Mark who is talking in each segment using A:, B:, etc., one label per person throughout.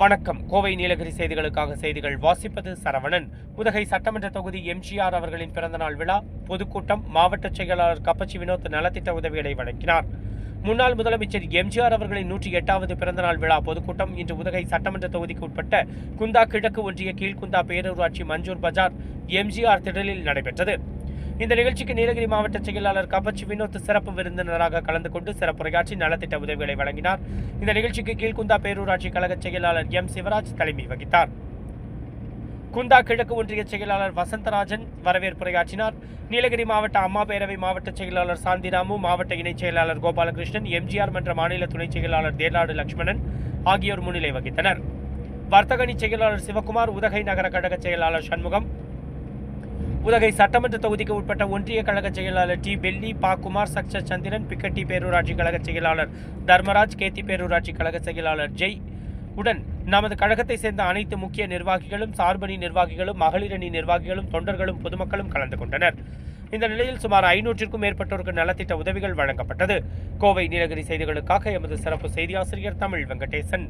A: வணக்கம். கோவை நீலகிரி செய்திகளுக்காக செய்திகள் வாசிப்பது சரவணன். உதகை சட்டமன்ற தொகுதி எம்ஜிஆர் அவர்களின் பிறந்தநாள் விழா பொதுக்கூட்டம் மாவட்ட செயலாளர் கப்பச்சி வினோத் நலத்திட்ட உதவிகளை வழங்கினார். முன்னாள் முதலமைச்சர் எம்ஜிஆர் அவர்களின் நூற்றி எட்டாவது பிறந்தநாள் விழா பொதுக்கூட்டம் இன்று உதகை சட்டமன்ற தொகுதிக்கு உட்பட்ட குந்தா கிழக்கு ஒன்றிய கீழ்குந்தா பேரூராட்சி மஞ்சூர் பஜார் எம்ஜிஆர் திடலில் நடைபெற்றது. இந்த நிகழ்ச்சிக்கு நீலகிரி மாவட்ட செயலாளர் கபச்சி வினோத் சிறப்பு விருந்தினராக கலந்து கொண்டு சிறப்புரையாற்றி நலத்திட்ட உதவிகளை வழங்கினார். இந்த நிகழ்ச்சிக்கு கீழ்குந்தா பேரூராட்சி கழக செயலாளர் எம் சிவராஜ் தலைமை வகித்தார். குந்தா கிழக்கு ஒன்றிய செயலாளர் வசந்தராஜன் வரவேற்புரையாற்றினார் நீலகிரி மாவட்ட அம்மா பேரவை மாவட்ட செயலாளர் சாந்திராமு மாவட்ட இணைச் செயலாளர் கோபாலகிருஷ்ணன் எம்ஜிஆர் மன்ற மாநில துணைச் செயலாளர் தேர்நாடு லட்சுமணன் ஆகியோர் முன்னிலை வகித்தனர். வர்த்தகணி செயலாளர் சிவகுமார் உதகை நகர கழக செயலாளர் சண்முகம் உதகை சட்டமன்ற தொகுதிக்கு உட்பட்ட ஒன்றிய கழக செயலாளர் டி பெல்லி பாக்குமார் குமார் சக்சர் சந்திரன் பிக்கட்டி பேரூராட்சி கழக செயலாளர் தர்மராஜ் கேத்தி பேரூராட்சி கழக செயலாளர் ஜெய். உடன் நமது கழகத்தை சேர்ந்த அனைத்து முக்கிய நிர்வாகிகளும் சார்பணி நிர்வாகிகளும் மகளிரணி நிர்வாகிகளும் தொண்டர்களும் பொதுமக்களும் கலந்து கொண்டனர். இந்த நிலையில் சுமார் ஐநூற்றிற்கும் மேற்பட்டோருக்கு நலத்திட்ட உதவிகள் வழங்கப்பட்டது. கோவை நீலகிரி செய்திகளுக்காக எமது சிறப்பு செய்தியாசிரியர் தமிழ் வெங்கடேசன்.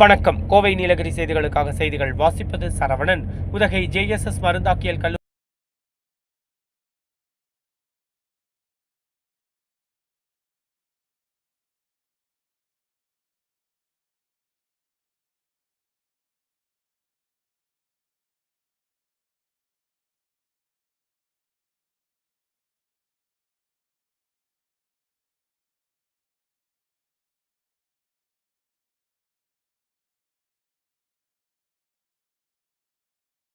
A: வணக்கம். கோவை நீலகிரி செய்திகளுக்காக செய்திகள் வாசிப்பது சரவணன். உதகை ஜேஎஸ்எஸ் மருந்தாக்கியல் கல்லூரி